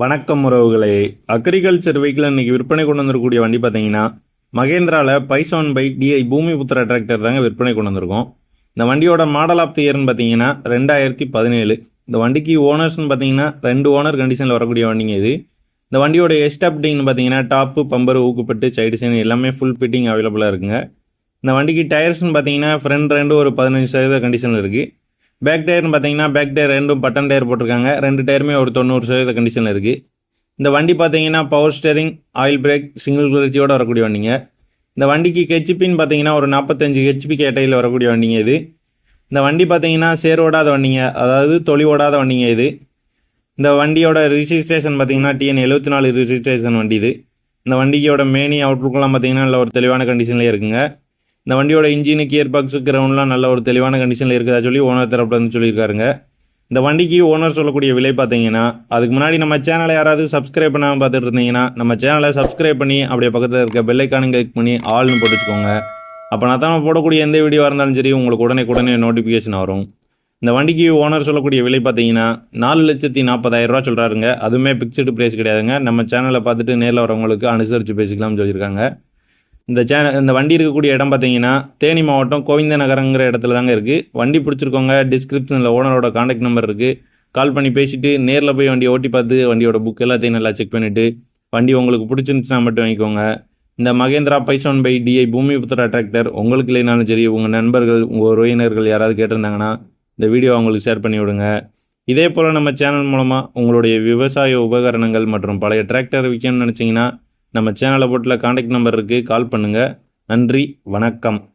வணக்கம் உறவுகளே. Agriculture vehicle இன்றைக்கி விற்பனை கொண்டு வந்திருக்கக்கூடிய வண்டி பார்த்தீங்கன்னா மகேந்திராவில் பைசான் பை டிஐ பூமிபுத்திர டிராக்டர் தாங்க விற்பனை கொண்டு வந்திருக்கோம். இந்த வண்டியோட மாடல் ஆஃப் தி இயர்னு பார்த்தீங்கன்னா ரெண்டாயிரத்தி பதினேழு. இந்த வண்டிக்கு ஓனர்ஸ்னு பார்த்தீங்கன்னா ரெண்டு ஓனர் கண்டிஷனில் வரக்கூடிய வண்டிங்க இது. இந்த வண்டியோட எஸ்ட் அப்டிங்னு பார்த்தீங்கன்னா டாப்பு பம்பர் ஊக்குப்பட்டு சைடு சைன் எல்லாமே ஃபுல் ஃபிட்டிங் அவைலபிளாக இருக்குங்க. இந்த வண்டிக்கு டயர்ஸ்னு பார்த்தீங்கன்னா ஃப்ரண்ட் ரெண்டு ஒரு பதினஞ்சு சதவீத கண்டிஷனில் இருக்குது பேக் டயர்னு பார்த்தீங்கன்னா பேக் டயர் ரெண்டும் பட்டன் டயர் போட்டிருக்காங்க. ரெண்டு டயருமே ஒரு தொண்ணூறு சதவீத கண்டிஷனில் இருக்குது இந்த வண்டி பார்த்தீங்கன்னா power steering oil brake single கிளர்ச்சியோடு வரக்கூடிய வண்டிங்க. இந்த வண்டிக்கு ஹெச்பின்னு பார்த்தீங்கன்னா ஒரு நாற்பத்தஞ்சு ஹெச்பி கேட்டையில் வரக்கூடிய வண்டிங்க இது. இந்த வண்டி பார்த்தீங்கன்னா சேர் ஓடாத வண்டிங்க. அதாவது தொழி ஓடாத வண்டிங்க இது. இந்த வண்டியோட ரிஜிஸ்ட்ரேஷன் பார்த்தீங்கன்னா டிஎன் எழுபத்தி நாலு ரிஜிஸ்ட்ரேஷன் வண்டி இது. இந்த வண்டியோட மேனி அவுட்லுக்கெல்லாம் பார்த்தீங்கன்னா நல்ல ஒரு தெளிவான கண்டிஷன்லேயே இருக்குங்க. இந்த வண்டியோட இன்ஜினு கியர் பாக்ஸு கிரவுண்ட்லாம் நல்ல ஒரு தெளிவான கண்டிஷனில் இருக்குதா சொல்லி ஓனர் தரப்பில் வந்து சொல்லியிருக்காருங்க. இந்த வண்டிக்கு ஓனர் சொல்லக்கூடிய விலை பார்த்தீங்கன்னா அதுக்கு முன்னாடி நம்ம சேனலை யாராவது சப்ஸ்கிரைப் பண்ணாமல் பார்த்துட்டு இருந்தீங்கன்னா நம்ம சேனலை சப்ஸ்கிரைப் பண்ணி அப்படியே பக்கத்தில் இருக்க பெல்லைக்கானு கிளிக் பண்ணி ஆள்னு போட்டு வச்சுக்கோங்க அப்போ நான் தான் போடக்கூடிய எந்த வீடியோவாக இருந்தாலும் சரி உங்களுக்கு உடனே உடனே நோட்டிஃபிகேஷன் வரும். இந்த வண்டிக்கு ஓனர் சொல்லக்கூடிய விலை பார்த்தீங்கன்னா நாலு லட்சத்தி நாற்பதாயிரம் ரூபா சொல்கிறாருங்க அதுவுமே பிக்சடு ப்ரைஸ் கிடையாதுங்க. நம்ம சேனலை பார்த்துட்டு நேரில் வரவங்களுக்கு அனுசரித்து பேசிக்கலாம்னு சொல்லியிருக்காங்க. இந்த சேனல் இந்த வண்டி இருக்கக்கூடிய இடம் பார்த்தீங்கன்னா தேனி மாவட்டம் கோவிந்த நகரங்கிற இடத்துல தாங்க இருக்குது வண்டி பிடிச்சிருக்கோங்க டிஸ்கிரிப்ஷனில் ஓனரோட காண்டாக்ட் நம்பர் இருக்குது கால் பண்ணி பேசிவிட்டு நேரில் போய் வண்டியை ஓட்டி பார்த்து வண்டியோட புக் எல்லாத்தையும் நல்லா செக் பண்ணிவிட்டு வண்டி உங்களுக்கு பிடிச்சிருந்துச்சுன்னா மட்டும் வாங்கிக்கோங்க. இந்த மகேந்திரா பைசோன் பை டிஐ பூமிபுத்திரா டிராக்டர் உங்களுக்கு இல்லைனாலும் சரி உங்கள் நண்பர்கள் உங்கள் உறவினர்கள் யாராவது கேட்டிருந்தாங்கன்னா இந்த வீடியோ அவங்களுக்கு ஷேர் பண்ணி விடுங்க. இதே போல் நம்ம சேனல் மூலமாக உங்களுடைய விவசாய உபகரணங்கள் மற்றும் பழைய டிராக்டர் விற்கணும்னு நினச்சிங்கன்னா நம்ம சேனலை போட்டில் காண்டாக்ட் நம்பர் இருக்குது கால் பண்ணுங்கள் நன்றி. வணக்கம்.